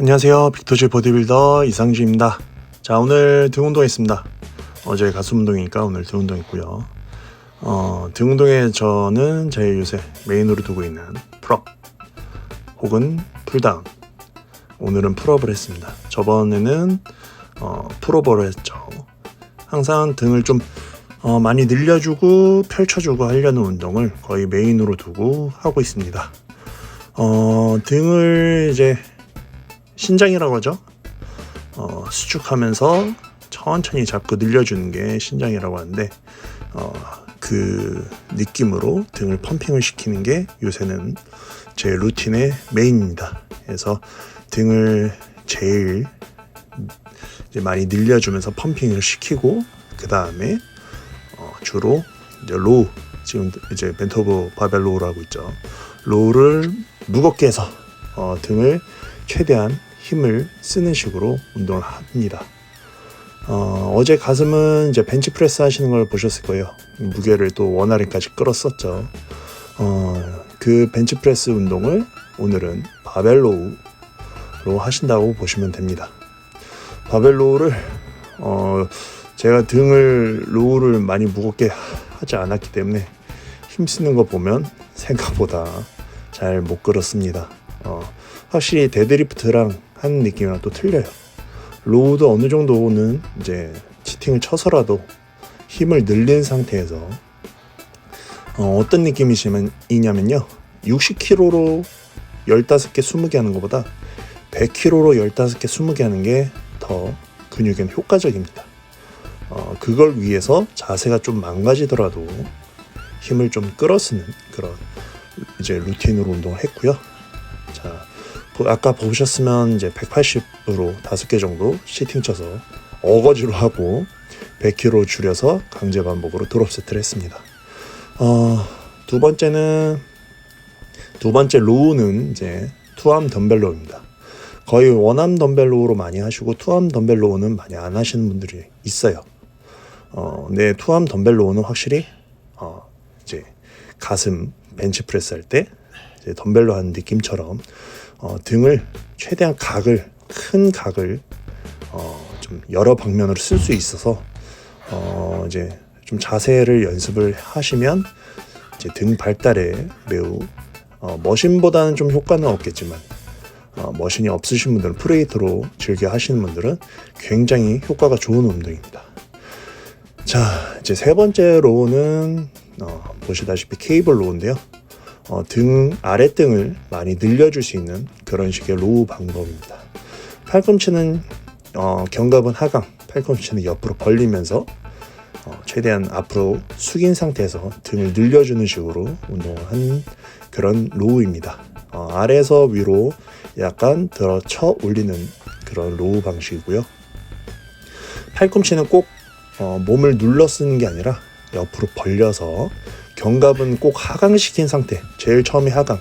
안녕하세요. 빅토즈 보디빌더 이상주입니다. 자, 오늘 등 운동했습니다. 어제 가슴 운동이니까 오늘 등 운동했고요. 어, 등 운동에 저는 제 요새 메인으로 두고 있는 풀업 혹은 풀다운. 오늘은 풀업을 했습니다. 저번에는 어, 풀오버를 했죠. 항상 등을 좀 어, 많이 늘려주고 펼쳐주고 하려는 운동을 거의 메인으로 두고 하고 있습니다. 어, 등을 이제 신장이라고 하죠. 어, 수축하면서 천천히 잡고 늘려주는 게 신장이라고 하는데 어, 그 느낌으로 등을 펌핑을 시키는 게 요새는 제 루틴의 메인입니다. 그래서 등을 제일 많이 늘려주면서 펌핑을 시키고 그 다음에 어, 주로 이제 로우 지금 이제 벤터브 바벨 로우라고 있죠. 로우를 무겁게 해서 어, 등을 최대한 힘을 쓰는 식으로 운동을 합니다. 어, 어제 가슴은 이제 벤치프레스 하시는 걸 보셨을 거예요. 무게를 또 원아래까지 끌었었죠. 어, 그 벤치프레스 운동을 오늘은 바벨로우로 하신다고 보시면 됩니다. 바벨로우를 어, 제가 등을 로우를 많이 무겁게 하지 않았기 때문에 힘 쓰는 거 보면 생각보다 잘 못 끌었습니다. 어, 확실히 데드리프트랑 하는 느낌이랑 또 틀려요. 로우도 어느 정도는 이제 치팅을 쳐서라도 힘을 늘린 상태에서 어, 어떤 느낌이냐면요. 60kg로 15개, 20개 하는 것보다 100kg로 15개, 20개 하는 게 더 근육엔 효과적입니다. 어, 그걸 위해서 자세가 좀 망가지더라도 힘을 좀 끌어쓰는 그런 이제 루틴으로 운동을 했고요. 자, 보- 아까 보셨으면 이제 180으로 5개 정도 시팅 쳐서 어거지로 하고 100kg 줄여서 강제 반복으로 드롭 세트를 했습니다. 어, 두 번째는 두 번째 로우는 이제 투암 덤벨 로우입니다. 거의 원암 덤벨 로우로 많이 하시고 투암 덤벨 로우는 많이 안 하시는 분들이 있어요. 어, 네, 투암 덤벨 로우는 확실히 어, 이제 가슴 벤치프레스 할 때 덤벨로 하는 느낌처럼 어, 등을 최대한 각을 큰 각을 어, 좀 여러 방면으로 쓸 수 있어서 어, 이제 좀 자세를 연습을 하시면 이제 등 발달에 매우 어, 머신보다는 좀 효과는 없겠지만 어, 머신이 없으신 분들은 프레이트로 즐겨 하시는 분들은 굉장히 효과가 좋은 운동입니다. 자, 이제 세 번째 로우는 어, 보시다시피 케이블 로우인데요. 어, 등 아래 등을 많이 늘려줄 수 있는 그런 식의 로우 방법입니다. 팔꿈치는 어, 견갑은 하강, 팔꿈치는 옆으로 벌리면서 어, 최대한 앞으로 숙인 상태에서 등을 늘려주는 식으로 하는 그런 로우입니다. 어, 아래에서 위로 약간 들어 쳐 올리는 그런 로우 방식이고요. 팔꿈치는 꼭 어, 몸을 눌러 쓰는 게 아니라 옆으로 벌려서 견갑은 꼭 하강시킨 상태. 제일 처음에 하강.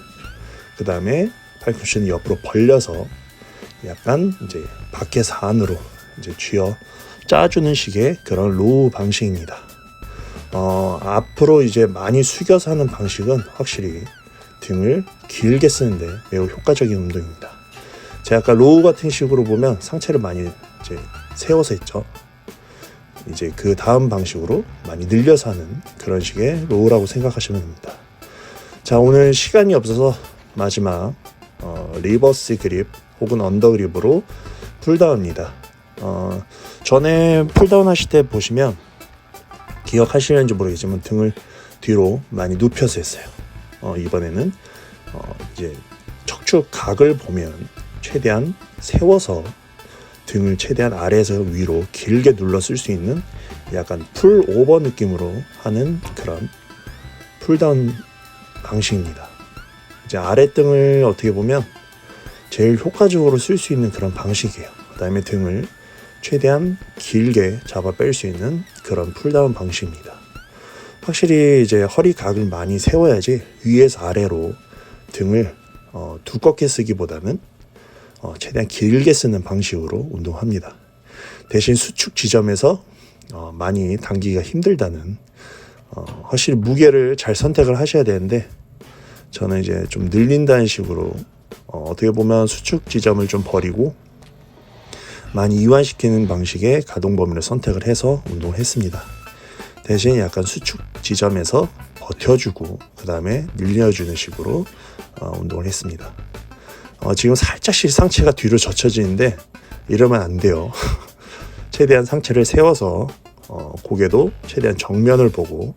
그 다음에 팔꿈치는 옆으로 벌려서 약간 이제 밖에서 안으로 이제 쥐어 짜주는 식의 그런 로우 방식입니다. 어, 앞으로 이제 많이 숙여서 하는 방식은 확실히 등을 길게 쓰는데 매우 효과적인 운동입니다. 제가 아까 로우 같은 식으로 보면 상체를 많이 이제 세워서 했죠. 이제 그 다음 방식으로 많이 늘려서 하는 그런 식의 로우라고 생각하시면 됩니다. 자 오늘 시간이 없어서 마지막 어, 리버스 그립 혹은 언더 그립으로 풀다운입니다. 어, 전에 풀다운 하실 때 보시면 기억하시는지 모르겠지만 등을 뒤로 많이 눕혀서 했어요. 어, 이번에는 어, 이제 척추 각을 보면 최대한 세워서 등을 최대한 아래에서 위로 길게 눌러 쓸 수 있는 약간 풀 오버 느낌으로 하는 그런 풀다운 방식입니다. 이제 아래 등을 어떻게 보면 제일 효과적으로 쓸 수 있는 그런 방식이에요. 그 다음에 등을 최대한 길게 잡아 뺄 수 있는 그런 풀다운 방식입니다. 확실히 이제 허리 각을 많이 세워야지 위에서 아래로 등을 어, 두껍게 쓰기보다는 어, 최대한 길게 쓰는 방식으로 운동합니다. 대신 수축 지점에서 어, 많이 당기기가 힘들다는 어, 확실히 무게를 잘 선택을 하셔야 되는데 저는 이제 좀 늘린다는 식으로 어, 어떻게 보면 수축 지점을 좀 버리고 많이 이완시키는 방식의 가동 범위를 선택을 해서 운동을 했습니다. 대신 약간 수축 지점에서 버텨주고 그 다음에 늘려주는 식으로 어, 운동을 했습니다. 어, 지금 살짝씩 상체가 뒤로 젖혀지는데 이러면 안 돼요. 최대한 상체를 세워서 어, 고개도 최대한 정면을 보고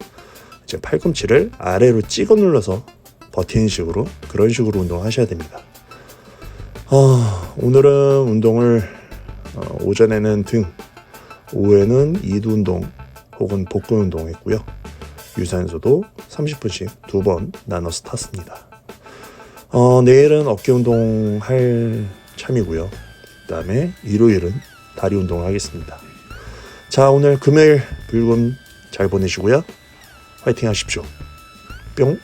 이제 팔꿈치를 아래로 찍어 눌러서 버티는 식으로 그런 식으로 운동을 하셔야 됩니다. 어, 오늘은 운동을 어, 오전에는 등, 오후에는 이두 운동 혹은 복근 운동 했고요. 유산소도 30분씩 두 번 나눠서 탔습니다. 어, 내일은 어깨 운동 할 참이고요. 그 다음에 일요일은 다리 운동을 하겠습니다. 자, 오늘 금요일 불금 잘 보내시고요. 화이팅 하십시오. 뿅.